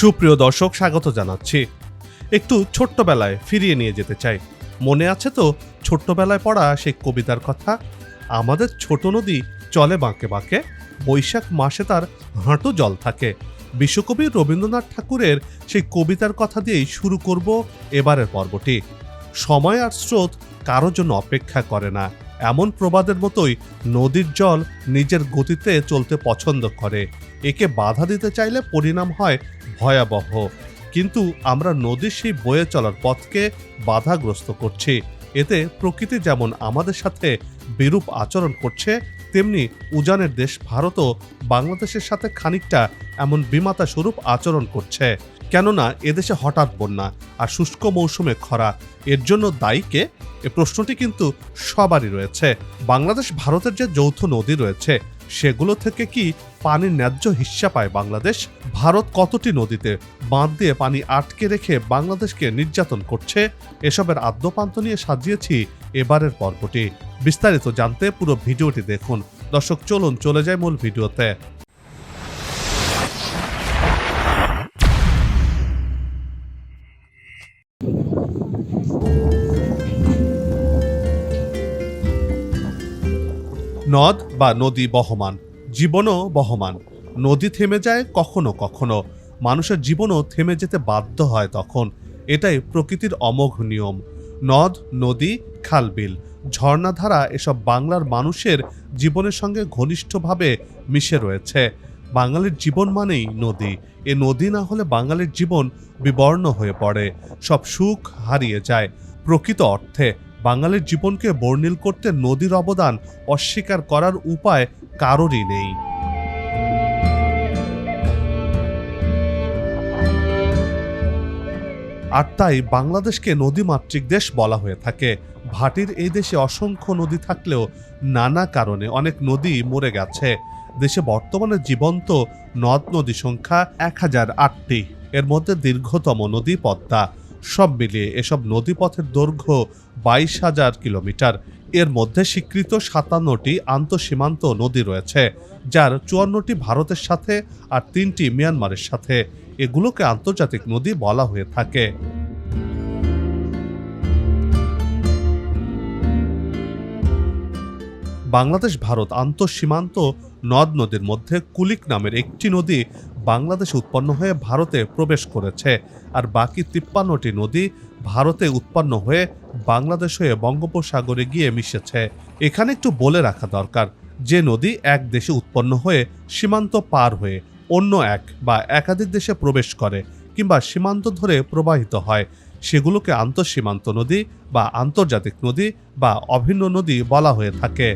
সুপ্রিয় দর্শক, স্বাগত জানাচ্ছি। একটু ছোট্টবেলায় ফিরিয়ে নিয়ে যেতে চাই। মনে আছে তো, ছোট্টবেলায় পড়া সেই কবিতার কথা? আমাদের ছোট নদী চলে বাঁকে বাঁকে, বৈশাখ মাসে তার হাঁটু জল থাকে। বিশ্বকবি রবীন্দ্রনাথ ঠাকুরের সেই কবিতার কথা দিয়েই শুরু করব এবারের পর্বটি। সময় আর স্রোত কারোর জন্য অপেক্ষা করে না। এমন প্রবাদের মতোই নদীর জল নিজের গতিতে চলতে পছন্দ করে। একে বাধা দিতে চাইলে পরিণাম হয় ভয়াবহ। কিন্তু আমরা নদীর সেই বয়ে চলার পথকে বাধাগ্রস্ত করছি। এতে প্রকৃতি যেমন আমাদের সাথে বিরূপ আচরণ করছে, তেমনি উজানের দেশ ভারতও বাংলাদেশের সাথে খানিকটা এমন বিমাতা স্বরূপ আচরণ করছে। কেননা এদেশে হঠাৎ বন্যা আর শুষ্ক মৌসুমে খরা, এর জন্য দায়ীকে এ প্রশ্নটি কিন্তু সবারই রয়েছে। বাংলাদেশ ভারতের যে যৌথ নদী রয়েছে, সেগুলো থেকে কি পানির ন্যায্য হিস্সা পায় বাংলাদেশ? ভারত কতটি নদীতে বাঁধ দিয়ে পানি আটকে রেখে বাংলাদেশকে নির্যাতন করছে? এসবের আদ্যপান্ত নিয়ে সাজিয়েছি এবারের পর্বটি। বিস্তারিত জানতে পুরো ভিডিওটি দেখুন। দর্শক, চলুন চলে যায় মূল ভিডিওতে। নদ বা নদী বহমান, জীবনও বহমান। নদী থেমে যায় কখনো কখনো। মানুষের জীবনও থেমে যেতে বাধ্য হয় তখন। এটাই প্রকৃতির অমোঘ নিয়ম। নদ, নদী, খালবিল, ঝর্ণাধারা এসব বাংলার মানুষের জীবনের সঙ্গে ঘনিষ্ঠভাবে মিশে রয়েছে। বাঙালির জীবন মানেই নদী। এ নদী না হলে বাঙালির জীবন বিবর্ণ হয়ে পড়ে। সব সুখ হারিয়ে যায়। প্রকৃত অর্থে বাঙালির জীবনকে বর্ণিল করতে নদীর অবদান অস্বীকার করার উপায় কারোরই নেই। আর তাই বাংলাদেশকে নদীমাতৃক দেশ বলা হয়ে থাকে। ভাটির এই দেশে অসংখ্য নদী থাকলেও নানা কারণে অনেক নদী মরে গেছে। দেশে বর্তমানে জীবন্ত নদ নদী সংখ্যা এক হাজার আটটি। এর মধ্যে দীর্ঘতম নদী পদ্মা। সব মিলিয়ে এসব নদীপথের দৈর্ঘ্য বাইশ হাজার কিলোমিটার। এর মধ্যে স্বীকৃত সাতান্নটি আন্তঃসীমান্ত নদী রয়েছে, যার চুয়ান্নটি ভারতের সাথে আর তিনটি মিয়ানমারের সাথে। এগুলোকে আন্তর্জাতিক নদী বলা হয়ে থাকে। বাংলাদেশ ভারত আন্তঃসীমান্ত নদ নদীর মধ্যে কুলিক নামের একটি নদী বাংলাদেশে উৎপন্ন হয়ে ভারতে প্রবেশ করেছে আর বাকি তিপ্পান্নটি নদী ভারতে উৎপন্ন হয়ে বাংলাদেশ হয়ে বঙ্গোপসাগরে গিয়ে মিশেছে। এখানে একটু বলে রাখা দরকার, যে নদী এক দেশে উৎপন্ন হয়ে সীমান্ত পার হয়ে অন্য এক বা একাধিক দেশে প্রবেশ করে কিংবা সীমান্ত ধরে প্রবাহিত হয়। সেগুলোকে আন্তঃসীমান্ত নদী বা আন্তর্জাতিক নদী বা অভিন্ন নদী বলা হয়ে থাকে।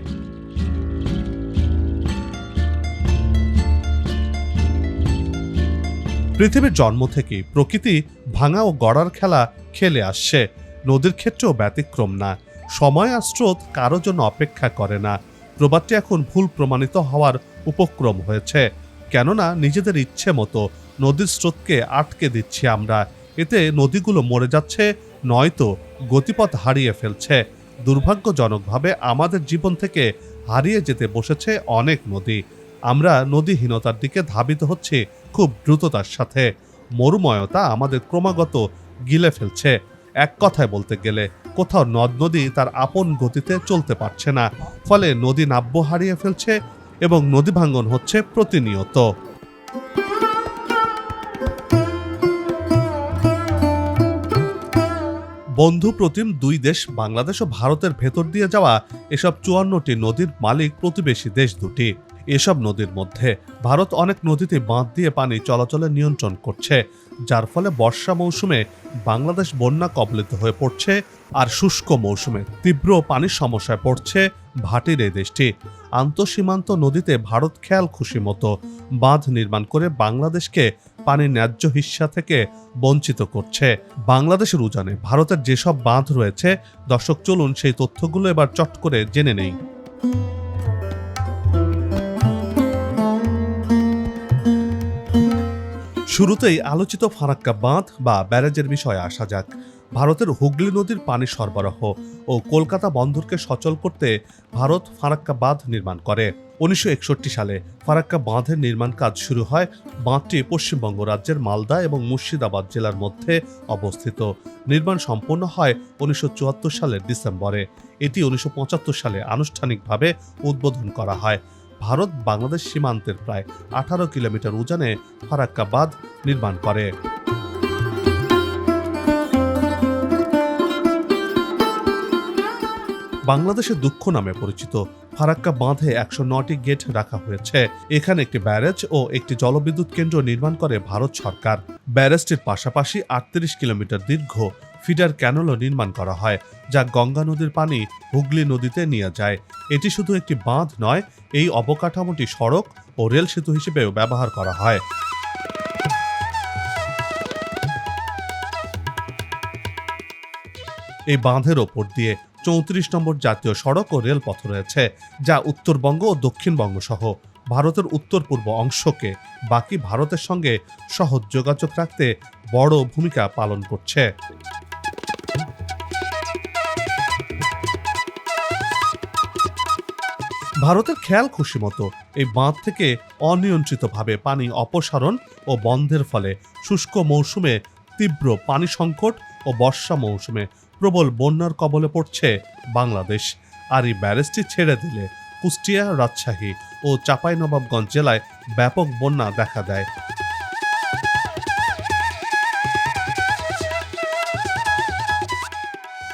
পৃথিবীর জন্ম থেকেই প্রকৃতি ভাঙা ও গড়ার খেলা খেলে আসছে। নদীর ক্ষেত্রেও ব্যতিক্রম না। সময় আর স্রোত কারোর জন্য অপেক্ষা করে না। প্রবাদটি এখন ভুল প্রমাণিত হওয়ার উপক্রম হয়েছে। কেননা নিজেদের ইচ্ছে মতো নদীর স্রোতকে আটকে দিচ্ছি আমরা। এতে নদীগুলো মরে যাচ্ছে, নয়তো গতিপথ হারিয়ে ফেলছে। দুর্ভাগ্যজনকভাবে আমাদের জীবন থেকে হারিয়ে যেতে বসেছে অনেক নদী। আমরা নদীহীনতার দিকে ধাবিত হচ্ছি খুব দ্রুততার সাথে। মরুময়তা আমাদের ক্রমাগত গিলে ফেলছে। এক কথায় বলতে গেলে, কোথাও নদ নদী তার আপন গতিতে চলতে পারছে না। ফলে নদী নাব্য হারিয়ে ফেলছে এবং নদী ভাঙ্গন হচ্ছে প্রতিনিয়ত। বন্ধু প্রতিম দুই দেশ, বাংলাদেশ ও ভারতের ভেতর দিয়ে যাওয়া এসব চুয়ান্নটি নদীর মালিক প্রতিবেশী দেশ দুটি। এসব নদীর মধ্যে ভারত অনেক নদীতে বাঁধ দিয়ে পানি চলাচলের নিয়ন্ত্রণ করছে, যার ফলে বর্ষা মৌসুমে বাংলাদেশ বন্যা কবলিত হয়ে পড়ছে আর শুষ্ক মৌসুমে তীব্র পানির সমস্যায় পড়ছে ভাটির এই দেশটি। আন্তঃসীমান্ত নদীতে ভারত খেয়াল খুশি মতো বাঁধ নির্মাণ করে বাংলাদেশকে পানির ন্যায্য হিস্সা থেকে বঞ্চিত করছে। বাংলাদেশের উজানে ভারতের যেসব বাঁধ রয়েছে, দর্শক চলুন সেই তথ্যগুলো এবার চট করে জেনে নেই। শুরুতেই আলোচিত ফারাক্কা বাঁধ বা ব্যারেজের বিষয়ে আসা যাক। ভারতের হুগলি নদীর পানি সরবরাহ ও কলকাতা বন্দরকে সচল করতে ভারত ফারাক্কা বাঁধ নির্মাণ করে। উনিশশো একষট্টি সালে ফারাক্কা বাঁধের নির্মাণ কাজ শুরু হয় বাঁধটি পশ্চিমবঙ্গ রাজ্যের মালদা এবং মুর্শিদাবাদ জেলার মধ্যে অবস্থিত। নির্মাণ সম্পন্ন হয় উনিশশো চুয়াত্তর সালের ডিসেম্বরে। এটি উনিশশো পঁচাত্তর সালে আনুষ্ঠানিকভাবে উদ্বোধন করা হয়। ভারত বাংলাদেশ সীমান্তের প্রায় আঠারো কিলোমিটার উজানে ফারাক্কা বাঁধ নির্মাণ করে। বাংলাদেশের দুঃখ নামে পরিচিত ফারাক্কা বাঁধে একশো নটি গেট রাখা হয়েছে। এখানে একটি ব্যারেজ ও একটি জলবিদ্যুৎ কেন্দ্র নির্মাণ করে ভারত সরকার। ব্যারেজটির পাশাপাশি আটত্রিশ কিলোমিটার দীর্ঘ ফিডার ক্যানেলও নির্মাণ করা হয়, যা গঙ্গা নদীর পানি হুগলি নদীতে নিয়ে যায়। এটি শুধু একটি বাঁধ নয়, এই অবকাঠামোটি সড়ক ও রেল সেতু হিসেবেও ব্যবহার করা হয়। এই বাঁধের ওপর দিয়ে চৌত্রিশ নম্বর জাতীয় সড়ক ও রেলপথ রয়েছে, যা উত্তরবঙ্গ ও দক্ষিণবঙ্গ সহ ভারতের উত্তর পূর্ব অংশকে বাকি ভারতের সঙ্গে সহজ যোগাযোগ রাখতে বড় ভূমিকা পালন করছে। ভারতের খেয়াল খুশি মতো এই বাঁধ থেকে অনিয়ন্ত্রিতভাবে পানি অপসারণ ও বন্ধের ফলে শুষ্ক মৌসুমে তীব্র পানি সংকট ও বর্ষা মৌসুমে প্রবল বন্যার কবলে পড়ছে বাংলাদেশ। আর এই ব্যারেজটি ছেড়ে দিলে কুষ্টিয়া, রাজশাহী ও চাঁপাইনবাবগঞ্জ জেলায় ব্যাপক বন্যা দেখা দেয়।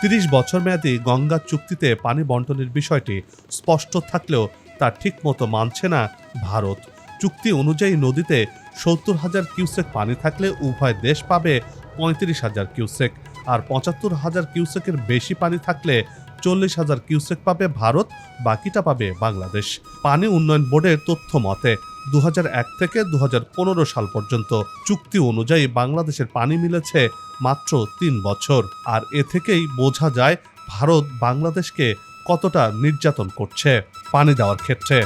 তিরিশ বছর মেয়াদী গঙ্গা চুক্তিতে পানি বন্টনের বিষয়টি স্পষ্ট থাকলেও তা ঠিকমতো মানছে না ভারত। চুক্তি অনুযায়ী নদীতে সত্তর হাজার কিউসেক পানি থাকলে উভয় দেশ পাবে পঁয়ত্রিশ হাজার কিউসেক, আর পঁচাত্তর হাজার কিউসেকের বেশি পানি থাকলে চল্লিশ হাজার কিউসেক পাবে ভারত, বাকিটা পাবে বাংলাদেশ। পানি উন্নয়ন বোর্ডের তথ্য মতে দু হাজার এক থেকে দু সাল পর্যন্ত চুক্তি অনুযায়ী বাংলাদেশের পানি মিলেছে মাত্র তিন বছর। আর এ থেকেই বোঝা যায় ভারত বাংলাদেশকে কতটা নির্যাতন করছে পানি দেওয়ার ক্ষেত্রে।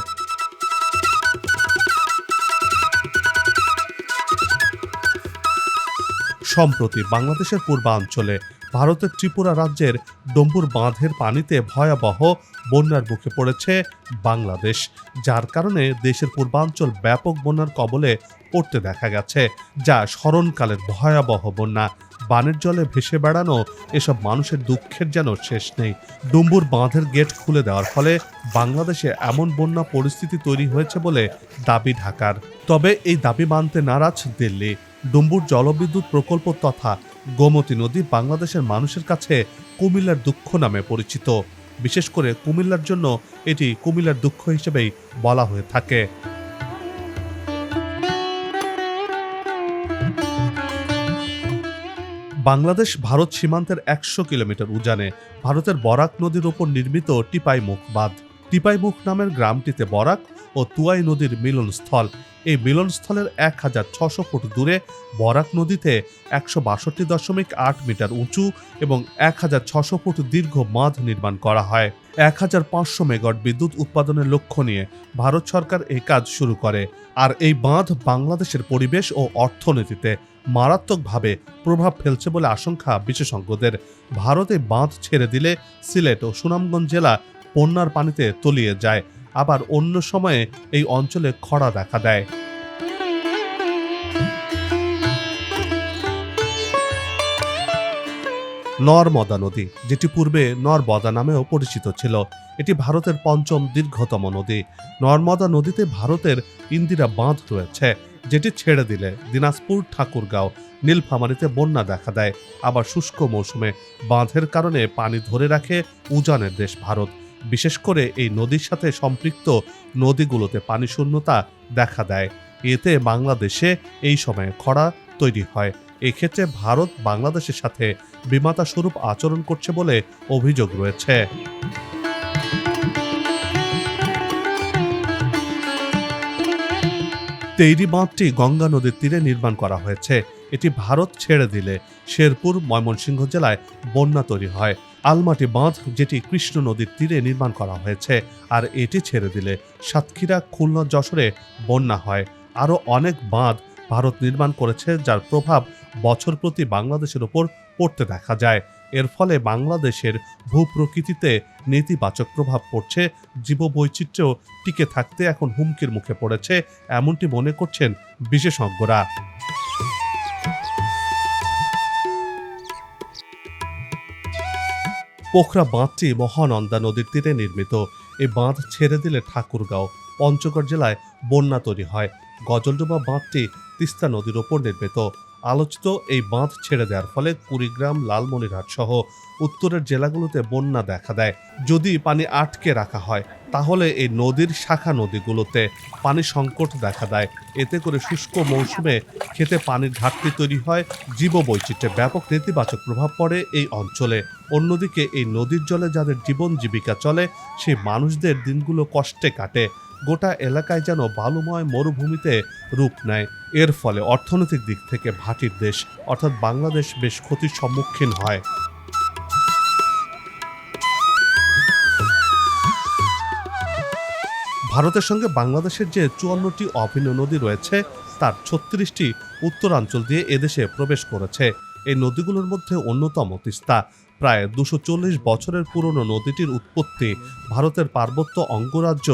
সম্প্রতি বাংলাদেশের পূর্বাঞ্চলে ভারতের ত্রিপুরা রাজ্যের ডম্বুর বাঁধের পানিতে ভয়াবহ বন্যার মুখে পড়েছে বাংলাদেশ, যার কারণে দেশের পূর্বাঞ্চল ব্যাপক বন্যার কবলে পড়তে দেখা গেছে, যা স্মরণকালের ভয়াবহ বন্যা। বানের জলে ভেসে বেড়ানো এসব মানুষের দুঃখের যেন শেষ নেই। ডুম্বুর বাঁধের গেট খুলে দেওয়ার ফলে বাংলাদেশে এমন বন্যা পরিস্থিতি তৈরি হয়েছে বলে দাবি ঢাকার। তবে এই দাবি মানতে নারাজ দিল্লি। ডুম্বুর জলবিদ্যুৎ প্রকল্প তথা গোমতী নদী বাংলাদেশের মানুষের কাছে কুমিল্লার দুঃখ নামে পরিচিত। বিশেষ করে কুমিল্লার জন্য এটি কুমিল্লার দুঃখ হিসেবেই বলা হয়ে থাকে। বাংলাদেশ ভারত সীমান্তের একশো কিলোমিটার উজানে ভারতের বরাক নদীর ওপর নির্মিত টিপাইমুখ বাঁধ। টিপাইমুখ নামের গ্রামটিতে বরাক ও তুয়াই নদীর মিলনস্থল। এই মিলনস্থলের এক হাজার ছশো ফুট দূরে বরাক নদীতে একশো বাষট্টি দশমিক আট মিটার উঁচু এবং এক হাজার ছশো ফুট দীর্ঘ বাঁধ নির্মাণ করা হয়। এক হাজার পাঁচশো মেগাওয়াট বিদ্যুৎ উৎপাদনের লক্ষ্য নিয়ে ভারত সরকার এই কাজ শুরু করে। আর এই বাঁধ বাংলাদেশের পরিবেশ ও অর্থনীতিতে মারাত্মকভাবে প্রভাব ফেলছে বলে আশঙ্কা বিশেষজ্ঞদের। ভারতে বাঁধ ছেড়ে দিলে সিলেট ও সুনামগঞ্জ জেলা বন্যার পানিতে তলিয়ে যায়। আবার অন্য সময়ে এই অঞ্চলে খরা দেখা দেয়। নর্মদা নদী, যেটি পূর্বে নর্মদা নামেও পরিচিত ছিল। এটি ভারতের পঞ্চম দীর্ঘতম নদী। নর্মদা নদীতে ভারতের ইন্দিরা বাঁধ রয়েছে, যেটি ছেড়ে দিলে দিনাজপুর, ঠাকুরগাঁও, নীলফামারীতে বন্যা দেখা দেয়। আবার শুষ্ক মৌসুমে বাঁধের কারণে পানি ধরে রাখে উজানের দেশ ভারত। বিশেষ করে এই নদীর সাথে সম্পৃক্ত নদীগুলোতে পানি শূন্যতা দেখা দেয়। এতে বাংলাদেশে এই সময়ে খরা তৈরি হয়। এক্ষেত্রে ভারত বাংলাদেশের সাথে বিমাতা স্বরূপ আচরণ করছে বলে অভিযোগ রয়েছে। তেইরি বাঁধটি গঙ্গা নদীর তীরে নির্মাণ করা হয়েছে। এটি ভারত ছেড়ে দিলে শেরপুর, ময়মনসিংহ জেলায় বন্যা তৈরি হয়। আলমাটি বাঁধ, যেটি কৃষ্ণ নদীর তীরে নির্মাণ করা হয়েছে, আর এটি ছেড়ে দিলে সাতক্ষীরা, খুলনা, যশোরে বন্যা হয়। আরও অনেক বাঁধ ভারত নির্মাণ করেছে, যার প্রভাব বছর প্রতি বাংলাদেশের ওপর পড়তে দেখা যায়। এর ফলে বাংলাদেশের ভূপ্রকৃতিতে নেতিবাচক প্রভাব পড়ছে। জীববৈচিত্র্য টিকে থাকতে এখন হুমকির মুখে পড়েছে, এমনটি মনে করছেন বিশেষজ্ঞরা। পোখরা বাঁধটি মহানন্দা নদীর তীরে নির্মিত। এই বাঁধ ছেড়ে দিলে ঠাকুরগাঁও, পঞ্চগড় জেলায় বন্যা তৈরি হয়। গজলডোবা বাঁধটি তিস্তা নদীর ওপর নির্মিত। আলোচিত এই বাঁধ ছেড়ে দেওয়ার ফলে কুড়িগ্রাম, লালমনিরহাট সহ উত্তরের জেলাগুলোতে বন্যা দেখা দেয়। যদি পানি আটকে রাখা হয়, তাহলে এই নদীর শাখা নদীগুলোতে পানি সংকট দেখা দেয়। এতে করে শুষ্ক মৌসুমে খেতে পানির ঘাটতি তৈরি হয়। জীববৈচিত্র্যে ব্যাপক নেতিবাচক প্রভাব পড়ে এই অঞ্চলে। অন্যদিকে এই নদীর জলে যাদের জীবন জীবিকা চলে, সেই মানুষদের দিনগুলো কষ্টে কাটে। গোটা এলাকায় যেন বালুময় মরুভূমিতে রূপ নেয়। এর ফলে অর্থনৈতিক দিক থেকে ভাটির দেশ, অর্থাৎ বাংলাদেশ, বেশ ক্ষতির সম্মুখীন হয়। ভারতের সঙ্গে বাংলাদেশের যে চুয়ান্নটি অভিন্ন নদী রয়েছে, তার ছত্রিশটি উত্তরাঞ্চল দিয়ে এদেশে প্রবেশ করেছে। এই নদীগুলোর মধ্যে অন্যতম তিস্তা। প্রায় দুশো বছরের পুরনো নদীটির উৎপত্তি ভারতের পার্বত্য অঙ্গরাজ্য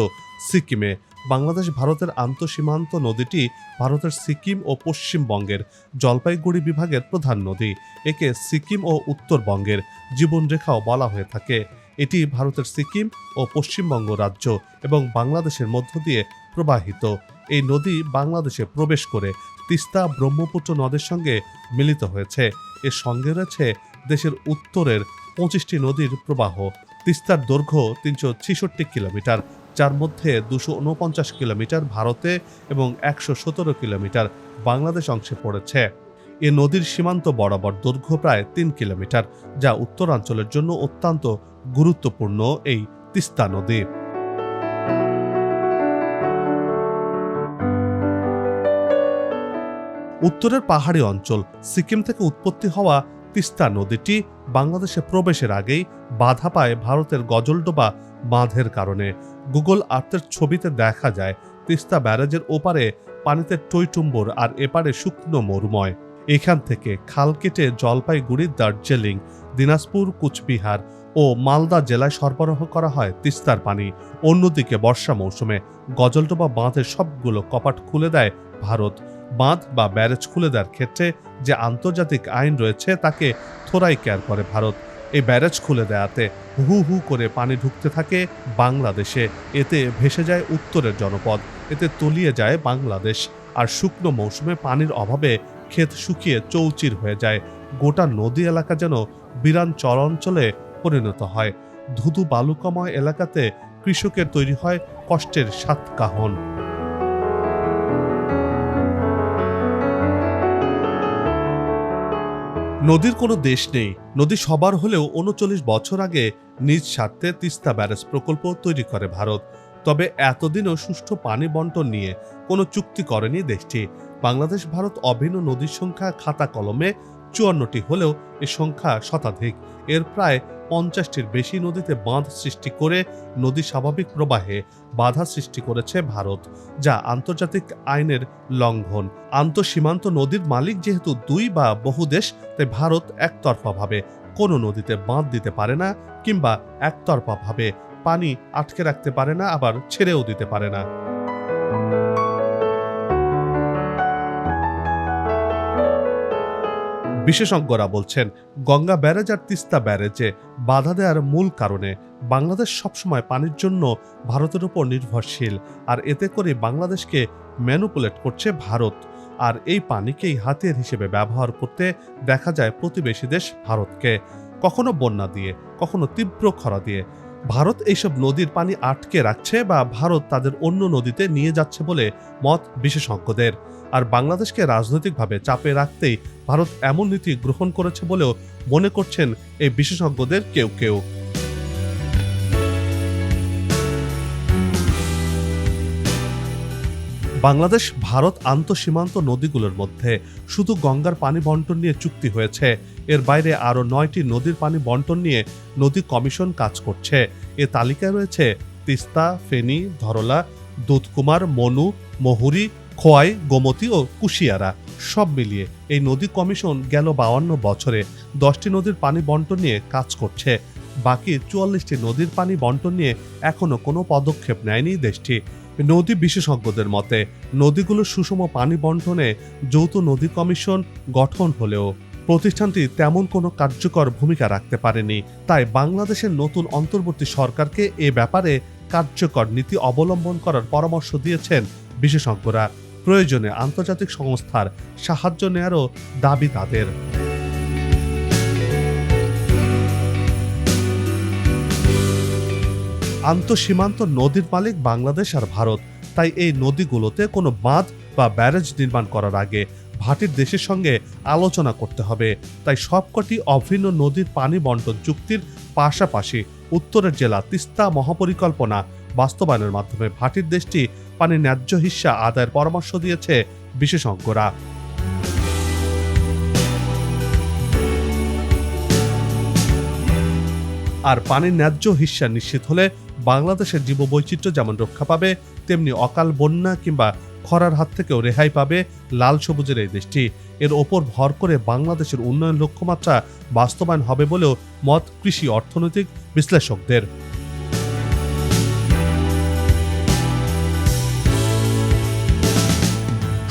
সিকিমে। বাংলাদেশ ভারতের আন্তঃসীমান্ত নদীটি ভারতের সিকিম ও পশ্চিমবঙ্গের জলপাইগুড়ি বিভাগের প্রধান নদী। একে সিকিম ও উত্তরবঙ্গের জীবনরেখাও বলা হয়ে থাকে। এটি ভারতের সিকিম ও পশ্চিমবঙ্গ রাজ্য এবং বাংলাদেশের মধ্য দিয়ে প্রবাহিত। এই নদী বাংলাদেশে প্রবেশ করে তিস্তা ব্রহ্মপুত্র নদের সঙ্গে মিলিত হয়েছে। এর সঙ্গে রয়েছে দেশের উত্তরের পঁচিশটি নদীর প্রবাহ। তিস্তার দৈর্ঘ্য তিনশো ছিষট্টি কিলোমিটার। যার মধ্যে দুশো উনপঞ্চাশ কিলোমিটার ভারতে এবং একশো সতেরো কিলোমিটার বাংলাদেশ অংশে পড়েছে। এ নদীর সীমান্ত বরাবর দৈর্ঘ্য প্রায় তিন কিলোমিটার, যা উত্তরাঞ্চলের জন্য অত্যন্ত গুরুত্বপূর্ণ এই তিস্তা নদী। উত্তরের পাহাড়ি অঞ্চল সিকিম থেকে উৎপত্তি হওয়া তিস্তা নদীটি বাংলাদেশে প্রবেশের আগেই বাধা পায় ভারতের গজলডোবা বাঁধের কারণে। গুগল আর্থের ছবিতে দেখা যায়, তিস্তা ব্যারেজের ওপারে পানিতে টইটুম্বর আর এপারে শুকনো মরুময়। এখান থেকে খাল কেটে জলপাইগুড়ি দার্জিলিং, দিনাজপুর, কুচবিহার ও মালদা জেলায় সরবরাহ করা হয় তিস্তার পানি। অন্যদিকে বর্ষা মৌসুমে গজলডোবা বাঁধের সবগুলো কপাট খুলে দেয় ভারত। বাঁধ বা ব্যারেজ খুলে দেওয়ার ক্ষেত্রে যে আন্তর্জাতিক আইন রয়েছে তাকে থোরাই কেয়ার করে ভারত। এই ব্যারেজ খুলে দেয়াতে হু হু করে পানি ঢুকতে থাকে বাংলাদেশে। এতে ভেসে যায় উত্তরের জনপদ, এতে তলিয়ে যায় বাংলাদেশ। আর শুকনো মৌসুমে পানির অভাবে ক্ষেত শুকিয়ে চৌচির হয়ে যায়। গোটা নদী এলাকা যেন বিরান চরাঞ্চলে পরিণত হয়। ধুধু বালুকাময় এলাকাতে কৃষকের তৈরি হয় কষ্টের সাতকাহন নদীর কোনো দেশ নেই। নদী সবার হলেও উনচল্লিশ বছর আগে নিজ স্বার্থে তিস্তা ব্যারেজ প্রকল্প তৈরি করে ভারত। তবে এতদিনও সুষ্ঠু পানি বন্টন নিয়ে কোনো চুক্তি করেনি দেশটি। বাংলাদেশ, ভারত অভিন্ন নদীর সংখ্যা খাতা কলমে চুয়ান্নটি হলেও এ সংখ্যা শতাধিক। এর প্রায় পঞ্চাশটির বেশি নদীতে বাঁধ সৃষ্টি করে নদী স্বাভাবিক প্রবাহে বাধা সৃষ্টি করেছে ভারত, যা আন্তর্জাতিক আইনের লঙ্ঘন। আন্তঃসীমান্ত নদীর মালিক যেহেতু দুই বা বহু দেশ, তাই ভারত একতরফাভাবে কোনো নদীতে বাঁধ দিতে পারে না কিংবা একতরফাভাবে পানি আটকে রাখতে পারে না, আবার ছেড়েও দিতে পারে না। বিশেষজ্ঞরা বলছেন, গঙ্গা ব্যারেজ আর তিস্তা ব্যারেজে বাধা দেওয়ার মূল কারণে বাংলাদেশ সবসময় পানির জন্য ভারতের উপর নির্ভরশীল, আর এতে করে বাংলাদেশকে ম্যানুপুলেট করছে ভারত। আর এই পানিকেই হাতিয়ার হিসেবে ব্যবহার করতে দেখা যায় প্রতিবেশী দেশ ভারতকে। কখনো বন্যা দিয়ে, কখনো তীব্র খরা দিয়ে ভারত এইসব নদীর পানি আটকে রাখছে বা ভারত তাদের অন্য নদীতে নিয়ে যাচ্ছে বলে মত বিশেষজ্ঞদের। আর বাংলাদেশকে রাজনৈতিকভাবে চাপে রাখতেই ভারত এমন নীতি গ্রহণ করেছে বলেও মনে করছেন এই বিশেষজ্ঞদের কেউ কেউ। বাংলাদেশ, ভারত আন্তঃসীমান্ত নদীগুলোর মধ্যে শুধু গঙ্গার পানি বন্টন নিয়ে চুক্তি হয়েছে। এর বাইরে আরও নয়টি নদীর পানি বন্টন নিয়ে নদী কমিশন কাজ করছে। এ তালিকায় রয়েছে তিস্তা, ফেনী, ধরলা, দুধকুমার, মনু, মহুরী, খোয়াই, গোমতী ও কুশিয়ারা। সব মিলিয়ে এই নদী কমিশন গেল বাউান্ন বছরে দশটি নদীর পানি বন্টন নিয়ে কাজ করছে। বাকি চুয়াল্লিশটি নদীর পানি বন্টন নিয়ে এখনও কোনো পদক্ষেপ নেয়নি দেশটি। নদী বিশেষজ্ঞদের মতে নদীগুলোর সুষম পানি বন্টনে যৌথ নদী কমিশন গঠন হলেও প্রতিষ্ঠানটি তেমন কোনো কার্যকর ভূমিকা রাখতে পারেনি। তাই বাংলাদেশের নতুন অন্তর্বর্তী সরকারকে এ ব্যাপারে কার্যকর নীতি অবলম্বন করার পরামর্শ দিয়েছেন বিশেষজ্ঞরা। প্রয়োজনে আন্তর্জাতিক সংস্থার সাহায্য নেয়ারও দাবি তাদের। আন্তঃসীমান্ত নদীর মালিক বাংলাদেশ আর ভারত। তাই এই নদীগুলোতে কোনো বাঁধ বা ব্যারেজ নির্মাণ করার আগে ভাটির দেশের সঙ্গে আলোচনা করতে হবে। তাই সবকটি অভিন্ন নদীর পানি বন্টন চুক্তির পাশাপাশি উত্তরের জেলা তিস্তা মহাপরিকল্পনা বাস্তবায়নের মাধ্যমে ভাটির দেশটি পানির ন্যায্য হিস্সা আদায়ের পরামর্শ দিয়েছে বিশেষজ্ঞরা। আর পানির ন্যায্য হিস্সা নিশ্চিত হলে বাংলাদেশের জীববৈচিত্র্য যেমন রক্ষা পাবে, তেমনি অকাল বন্যা কিংবা খরার হাত থেকেও রেহাই পাবে লাল সবুজের এই দেশটি। এর ওপর ভর করে বাংলাদেশের উন্নয়ন লক্ষ্যমাত্রা বাস্তবায়ন হবে বলেও মত কৃষি অর্থনৈতিক বিশ্লেষকদের।